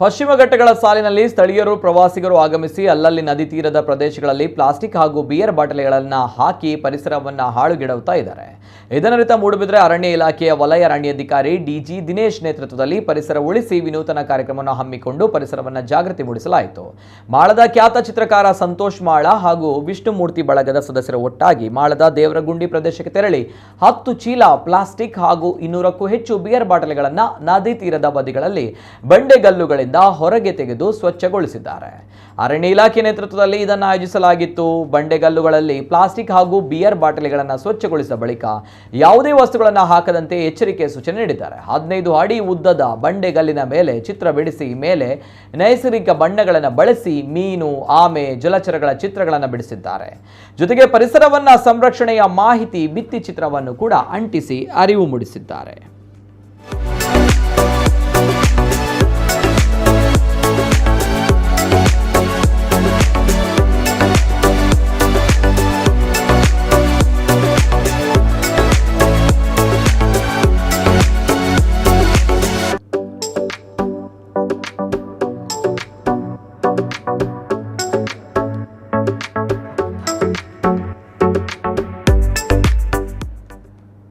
ಪಶ್ಚಿಮ ಘಟ್ಟಗಳ ಸಾಲಿನಲ್ಲಿ ಸ್ಥಳೀಯರು, ಪ್ರವಾಸಿಗರು ಆಗಮಿಸಿ ಅಲ್ಲಲ್ಲಿ ನದಿ ತೀರದ ಪ್ರದೇಶಗಳಲ್ಲಿ ಪ್ಲಾಸ್ಟಿಕ್ ಹಾಗೂ ಬಿಯರ್ ಬಾಟಲಿಗಳನ್ನು ಹಾಕಿ ಪರಿಸರವನ್ನು ಹಾಳುಗೆಡವುತ್ತಾ ಇದ್ದಾರೆ. ಇದನ್ನರಿತ ಮೂಡುಬಿದ್ರೆ ಅರಣ್ಯ ಇಲಾಖೆಯ ವಲಯ ಅರಣ್ಯಾಧಿಕಾರಿ ಡಿಜಿ ದಿನೇಶ್ ನೇತೃತ್ವದಲ್ಲಿ ಪರಿಸರ ಉಳಿಸಿ ವಿನೂತನ ಕಾರ್ಯಕ್ರಮವನ್ನು ಹಮ್ಮಿಕೊಂಡು ಪರಿಸರವನ್ನು ಜಾಗೃತಿ ಮೂಡಿಸಲಾಯಿತು. ಮಾಳದ ಖ್ಯಾತ ಚಿತ್ರಕಾರ ಸಂತೋಷ್ ಮಾಳ ಹಾಗೂ ವಿಷ್ಣುಮೂರ್ತಿ ಬಳಗದ ಸದಸ್ಯರು ಒಟ್ಟಾಗಿ ಮಾಳದ ದೇವರಗುಂಡಿ ಪ್ರದೇಶಕ್ಕೆ ತೆರಳಿ ಹತ್ತು ಚೀಲ ಪ್ಲಾಸ್ಟಿಕ್ ಹಾಗೂ ಇನ್ನೂರಕ್ಕೂ ಹೆಚ್ಚು ಬಿಯರ್ ಬಾಟಲಿಗಳನ್ನು ನದಿ ತೀರದ ಬದಿಗಳಲ್ಲಿ ಬಂಡೆಗಲ್ಲುಗಳಿಂದ ಹೊರಗೆ ತೆಗೆದು ಸ್ವಚ್ಛಗೊಳಿಸಿದ್ದಾರೆ. ಅರಣ್ಯ ಇಲಾಖೆ ನೇತೃತ್ವದಲ್ಲಿ ಇದನ್ನು ಆಯೋಜಿಸಲಾಗಿತ್ತು. ಬಂಡೆಗಲ್ಲುಗಳಲ್ಲಿ ಪ್ಲಾಸ್ಟಿಕ್ ಹಾಗೂ ಬಿಯರ್ ಬಾಟಲಿಗಳನ್ನು ಸ್ವಚ್ಛಗೊಳಿಸಿದ ಬಳಿಕ ಯಾವುದೇ ವಸ್ತುಗಳನ್ನು ಹಾಕದಂತೆ ಎಚ್ಚರಿಕೆ ಸೂಚನೆ ನೀಡಿದ್ದಾರೆ. ಹದಿನೈದು ಅಡಿ ಉದ್ದದ ಬಂಡೆಗಲ್ಲಿನ ಮೇಲೆ ಚಿತ್ರ ಬಿಡಿಸಿ, ಮೇಲೆ ನೈಸರ್ಗಿಕ ಬಣ್ಣಗಳನ್ನು ಬಳಸಿ ಮೀನು, ಆಮೆ, ಜಲಚರಗಳ ಚಿತ್ರಗಳನ್ನು ಬಿಡಿಸಿದ್ದಾರೆ. ಜೊತೆಗೆ ಪರಿಸರವನ್ನ ಸಂರಕ್ಷಣೆಯ ಮಾಹಿತಿ ಭಿತ್ತಿ ಚಿತ್ರವನ್ನು ಕೂಡ ಅಂಟಿಸಿ, ಅರಿವು ಮೂಡಿಸಿದ್ದಾರೆ.